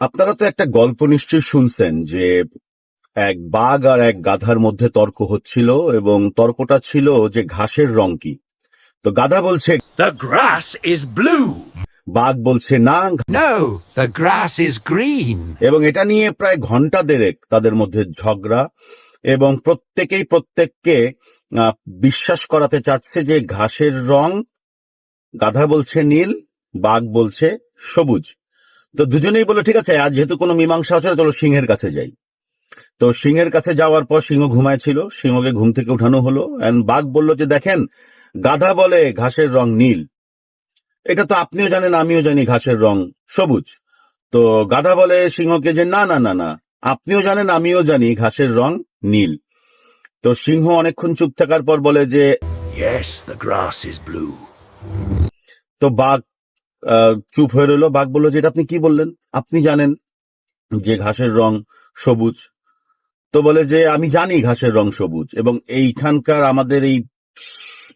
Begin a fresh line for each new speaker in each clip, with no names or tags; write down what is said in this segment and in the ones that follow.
আপনারা তো একটা গল্প নিশ্চয়ই শুনছেন যে এক বাঘ আর এক গাধার মধ্যে তর্ক হচ্ছিল এবং তর্কটা ছিল যে ঘাসের রং কি। তো গাধা বলছে
দ্য গ্রাস ইজ ব্লু
বাঘ বলছে না
No, the grass is green.
এবং এটা নিয়ে প্রায় ঘণ্টা দেড়েক তাদের মধ্যে ঝগড়া এবং প্রত্যেকেই প্রত্যেককে আহ, বিশ্বাস করাতে চাচ্ছে যে ঘাসের রং গাধা বলছে নীল বাঘ বলছে সবুজ। তো দুজনেই বলে ঠিক আছে আজ যেহেতু কোনো মীমাংসা হচ্ছে চলো সিংহের কাছে যাই। তো সিংহের কাছে যাওয়ার পর সিংহ ঘুমায় ছিল সিংহকে ঘুম থেকে উঠানো হলো বাঘ বলল যে দেখেন গাধা বলে ঘাসের রং নীল। এটা তো আপনিও জানেন আমিও জানি ঘাসের রং সবুজ। তো গাধা বলে সিংহকে যে না না না না আপনিও জানেন আমিও জানি ঘাসের রং নীল। তো সিংহ অনেকক্ষণ চুপ থাকার পর বলে যে. তো বাঘ চুপ হয়ে রইল। বাঘ বলল যে এটা আপনি কি বললেন? আপনি জানেন যে ঘাসের রং সবুজ। তো বলে যে, আমি জানি ঘাসের রং সবুজ এবং এইখানকার আমাদের এই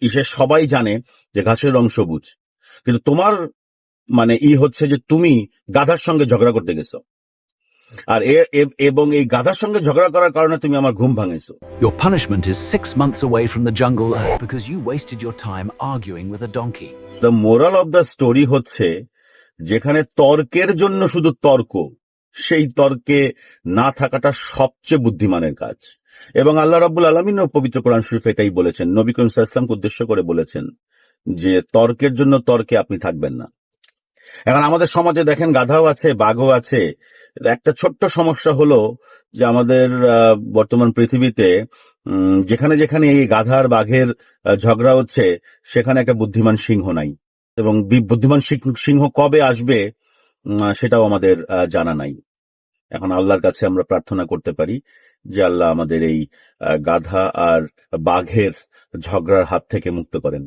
ইসে সবাই জানে যে ঘাসের রং সবুজ। কিন্তু তোমার মানে ই হচ্ছে যে তুমি গাধার সঙ্গে ঝগড়া করতে গেছো। আর এবং এই গাধার সঙ্গে ঝগড়া করার কারণে তুমি আমার ঘুম ভাঙেছো।
Your punishment is six months away from the jungle because you wasted your time arguing with a donkey.
The moral of the story হচ্ছে যেখানে তর্কের জন্য শুধু তর্ক, সেই তর্কে না থাকাটা সবচেয়ে বুদ্ধিমানের কাজ। এবং আল্লাহ রাবুল আলমিন পবিত্র কোরআন শরীফ এটাই বলেছেন, নবী করিম ইসলামকে উদ্দেশ্য করে বলেছেন যে তর্কের জন্য তর্কে আপনি থাকবেন না। এখন আমাদের সমাজে দেখেন গাধাও আছে, বাঘও আছে। একটা ছোট্ট সমস্যা হলো যে আমাদের বর্তমান পৃথিবীতে যেখানে যেখানে এই গাধার, বাঘের ঝগড়া হচ্ছে, সেখানে একটা বুদ্ধিমান সিংহ নাই। এবং বুদ্ধিমান সিংহ কবে আসবে সেটাও আমাদের জানা নাই। এখন আল্লাহর কাছে আমরা প্রার্থনা করতে পারি যে আল্লাহ আমাদের এই গাধা আর বাঘের ঝগড়ার হাত থেকে মুক্ত করেন।